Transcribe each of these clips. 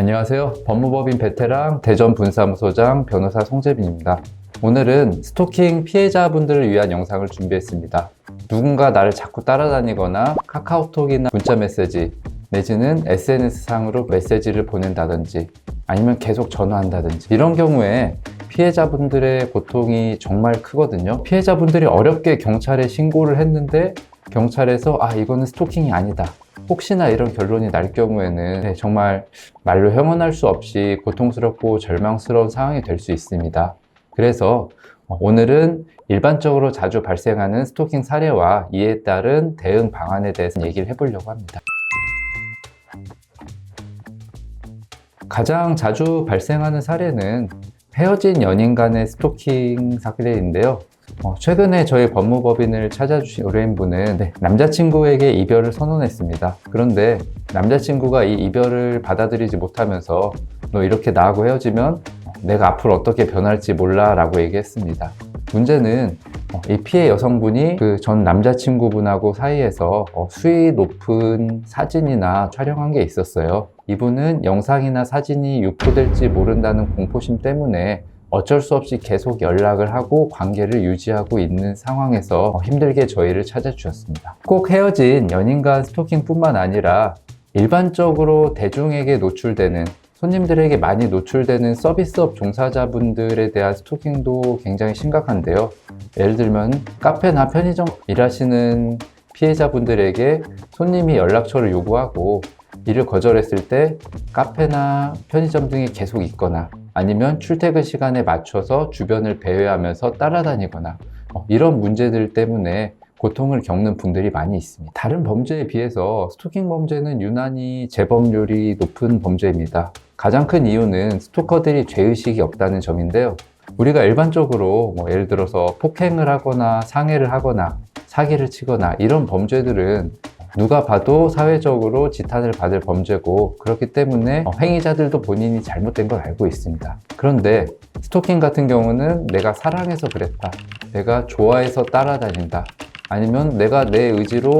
안녕하세요. 법무법인 베테랑 대전 분사무소장 변호사 송재빈입니다. 오늘은 스토킹 피해자분들을 위한 영상을 준비했습니다. 누군가 나를 자꾸 따라다니거나 카카오톡이나 문자 메시지 내지는 SNS상으로 메시지를 보낸다든지 아니면 계속 전화한다든지 이런 경우에 피해자분들의 고통이 정말 크거든요. 피해자분들이 어렵게 경찰에 신고를 했는데 경찰에서 아 이거는 스토킹이 아니다. 혹시나 이런 결론이 날 경우에는 네, 정말 말로 형언할 수 없이 고통스럽고 절망스러운 상황이 될 수 있습니다. 그래서 오늘은 일반적으로 자주 발생하는 스토킹 사례와 이에 따른 대응 방안에 대해서 얘기를 해보려고 합니다. 가장 자주 발생하는 사례는 헤어진 연인 간의 스토킹 사례인데요. 어, 최근에 저희 법무법인을 찾아주신 의뢰인분은 네, 남자친구에게 이별을 선언했습니다. 그런데 남자친구가 이 이별을 받아들이지 못하면서 너 이렇게 나하고 헤어지면 내가 앞으로 어떻게 변할지 몰라 라고 얘기했습니다. 문제는 어, 이 피해 여성분이 그 전 남자친구분하고 사이에서 어, 수위 높은 사진이나 촬영한 게 있었어요. 이분은 영상이나 사진이 유포될지 모른다는 공포심 때문에 어쩔 수 없이 계속 연락을 하고 관계를 유지하고 있는 상황에서 어, 힘들게 저희를 찾아주셨습니다. 꼭 헤어진 연인 간 스토킹뿐만 아니라 일반적으로 대중에게 노출되는 손님들에게 많이 노출되는 서비스업 종사자분들에 대한 스토킹도 굉장히 심각한데요. 예를 들면 카페나 편의점 일하시는 피해자분들에게 손님이 연락처를 요구하고 이를 거절했을 때 카페나 편의점 등에 계속 있거나 아니면 출퇴근 시간에 맞춰서 주변을 배회하면서 따라다니거나 어, 이런 문제들 때문에 고통을 겪는 분들이 많이 있습니다. 다른 범죄에 비해서 스토킹 범죄는 유난히 재범률이 높은 범죄입니다. 가장 큰 이유는 스토커들이 죄의식이 없다는 점인데요. 우리가 일반적으로 뭐 예를 들어서 폭행을 하거나 상해를 하거나 사기를 치거나 이런 범죄들은 누가 봐도 사회적으로 지탄을 받을 범죄고 그렇기 때문에 어, 행위자들도 본인이 잘못된 걸 알고 있습니다. 그런데 스토킹 같은 경우는 내가 사랑해서 그랬다. 내가 좋아해서 따라다닌다. 아니면 내가 내 의지로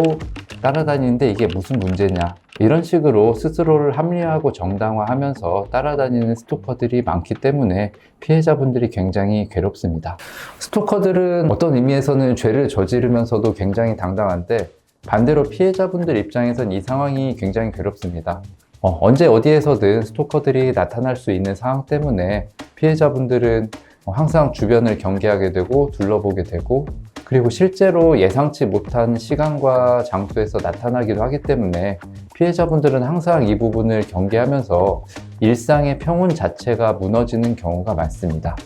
따라다니는데 이게 무슨 문제냐. 이런 식으로 스스로를 합리화하고 정당화하면서 따라다니는 스토커들이 많기 때문에 피해자분들이 굉장히 괴롭습니다. 스토커들은 어떤 의미에서는 죄를 저지르면서도 굉장히 당당한데 반대로 피해자분들 입장에선 이 상황이 굉장히 괴롭습니다. 어, 언제 어디에서든 스토커들이 나타날 수 있는 상황 때문에 피해자분들은 항상 주변을 경계하게 되고 둘러보게 되고 그리고 실제로 예상치 못한 시간과 장소에서 나타나기도 하기 때문에 피해자분들은 항상 이 부분을 경계하면서 일상의 평온 자체가 무너지는 경우가 많습니다.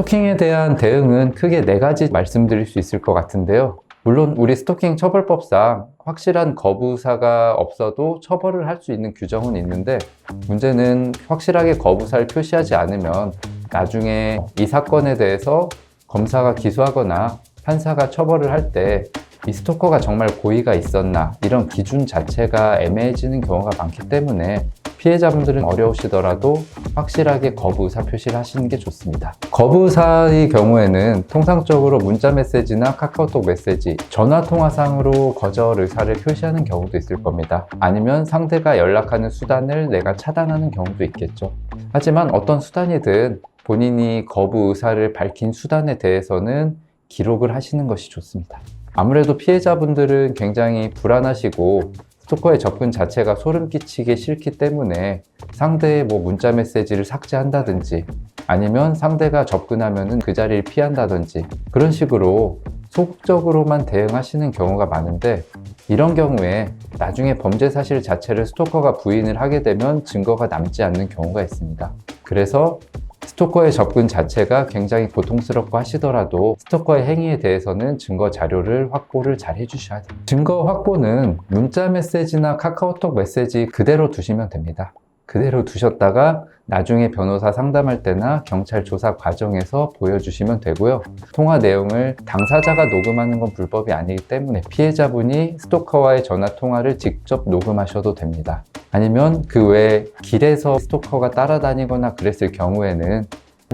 스토킹에 대한 대응은 크게 네 가지 말씀드릴 수 있을 것 같은데요. 물론 우리 스토킹 처벌법상 확실한 거부사가 없어도 처벌을 할 수 있는 규정은 있는데 문제는 확실하게 거부사를 표시하지 않으면 나중에 이 사건에 대해서 검사가 기소하거나 판사가 처벌을 할 때 이 스토커가 정말 고의가 있었나 이런 기준 자체가 애매해지는 경우가 많기 때문에 피해자분들은 어려우시더라도 확실하게 거부 의사 표시를 하시는 게 좋습니다. 거부 의사의 경우에는 통상적으로 문자 메시지나 카카오톡 메시지, 전화 통화상으로 거절 의사를 표시하는 경우도 있을 겁니다. 아니면 상대가 연락하는 수단을 내가 차단하는 경우도 있겠죠. 하지만 어떤 수단이든 본인이 거부 의사를 밝힌 수단에 대해서는 기록을 하시는 것이 좋습니다. 아무래도 피해자분들은 굉장히 불안하시고 스토커의 접근 자체가 소름 끼치기 싫기 때문에 상대의 뭐 문자 메시지를 삭제한다든지 아니면 상대가 접근하면은 그 자리를 피한다든지 그런 식으로 소극적으로만 대응하시는 경우가 많은데 이런 경우에 나중에 범죄 사실 자체를 스토커가 부인을 하게 되면 증거가 남지 않는 경우가 있습니다. 그래서 스토커의 접근 자체가 굉장히 고통스럽고 하시더라도 스토커의 행위에 대해서는 증거 자료를 확보를 잘 해주셔야 돼요. 증거 확보는 문자 메시지나 카카오톡 메시지 그대로 두시면 됩니다. 그대로 두셨다가 나중에 변호사 상담할 때나 경찰 조사 과정에서 보여주시면 되고요. 통화 내용을 당사자가 녹음하는 건 불법이 아니기 때문에 피해자분이 스토커와의 전화 통화를 직접 녹음하셔도 됩니다. 아니면 그 외에 길에서 스토커가 따라다니거나 그랬을 경우에는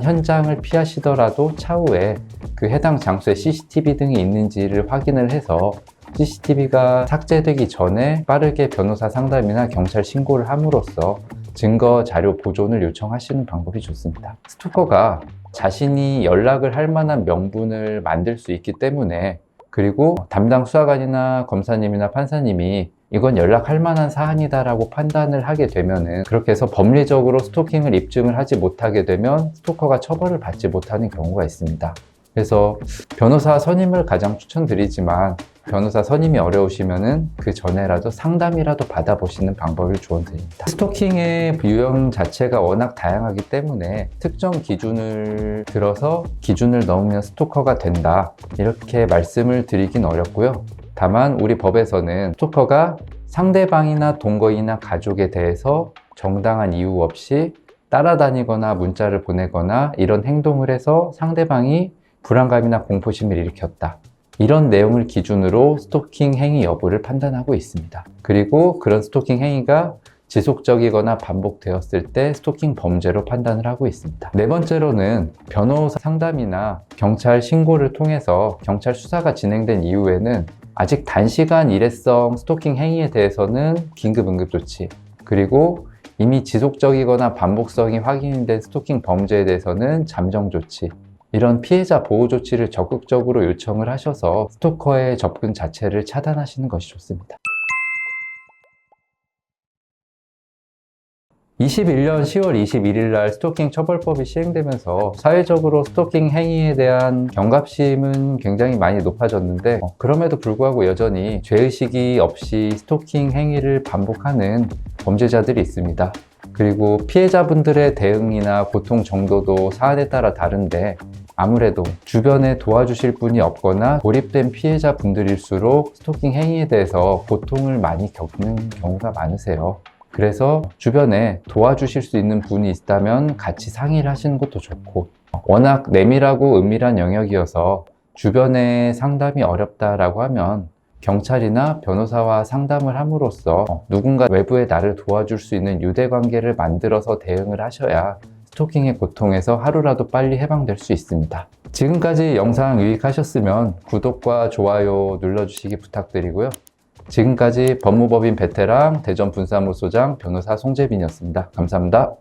현장을 피하시더라도 차후에 그 해당 장소에 CCTV 등이 있는지를 확인을 해서 CCTV가 삭제되기 전에 빠르게 변호사 상담이나 경찰 신고를 함으로써 증거 자료 보존을 요청하시는 방법이 좋습니다. 스토커가 자신이 연락을 할 만한 명분을 만들 수 있기 때문에 그리고 담당 수사관이나 검사님이나 판사님이 이건 연락할 만한 사안이다라고 판단을 하게 되면은 그렇게 해서 법리적으로 스토킹을 입증을 하지 못하게 되면 스토커가 처벌을 받지 못하는 경우가 있습니다. 그래서 변호사 선임을 가장 추천드리지만 변호사 선임이 어려우시면은 그 전에라도 상담이라도 받아보시는 방법을 조언드립니다. 스토킹의 유형 자체가 워낙 다양하기 때문에 특정 기준을 들어서 기준을 넘으면 스토커가 된다 이렇게 말씀을 드리긴 어렵고요. 다만 우리 법에서는 스토커가 상대방이나 동거인이나 가족에 대해서 정당한 이유 없이 따라다니거나 문자를 보내거나 이런 행동을 해서 상대방이 불안감이나 공포심을 일으켰다. 이런 내용을 기준으로 스토킹 행위 여부를 판단하고 있습니다. 그리고 그런 스토킹 행위가 지속적이거나 반복되었을 때 스토킹 범죄로 판단을 하고 있습니다. 네 번째로는 변호사 상담이나 경찰 신고를 통해서 경찰 수사가 진행된 이후에는 아직 단시간 일회성 스토킹 행위에 대해서는 긴급 응급 조치 그리고 이미 지속적이거나 반복성이 확인된 스토킹 범죄에 대해서는 잠정 조치 이런 피해자 보호 조치를 적극적으로 요청을 하셔서 스토커의 접근 자체를 차단하시는 것이 좋습니다. 21년 10월 21일 날 스토킹 처벌법이 시행되면서 사회적으로 스토킹 행위에 대한 경각심은 굉장히 많이 높아졌는데 어, 그럼에도 불구하고 여전히 죄의식이 없이 스토킹 행위를 반복하는 범죄자들이 있습니다. 그리고 피해자분들의 대응이나 고통 정도도 사안에 따라 다른데 아무래도 주변에 도와주실 분이 없거나 고립된 피해자분들일수록 스토킹 행위에 대해서 고통을 많이 겪는 경우가 많으세요. 그래서 주변에 도와주실 수 있는 분이 있다면 같이 상의를 하시는 것도 좋고 워낙 내밀하고 은밀한 영역이어서 주변에 상담이 어렵다라고 하면 경찰이나 변호사와 상담을 함으로써 누군가 외부에 나를 도와줄 수 있는 유대 관계를 만들어서 대응을 하셔야 스토킹의 고통에서 하루라도 빨리 해방될 수 있습니다. 지금까지 영상 유익하셨으면 구독과 좋아요 눌러주시기 부탁드리고요. 지금까지 법무법인 베테랑 대전 분사무소장 변호사 송재빈이었습니다. 감사합니다.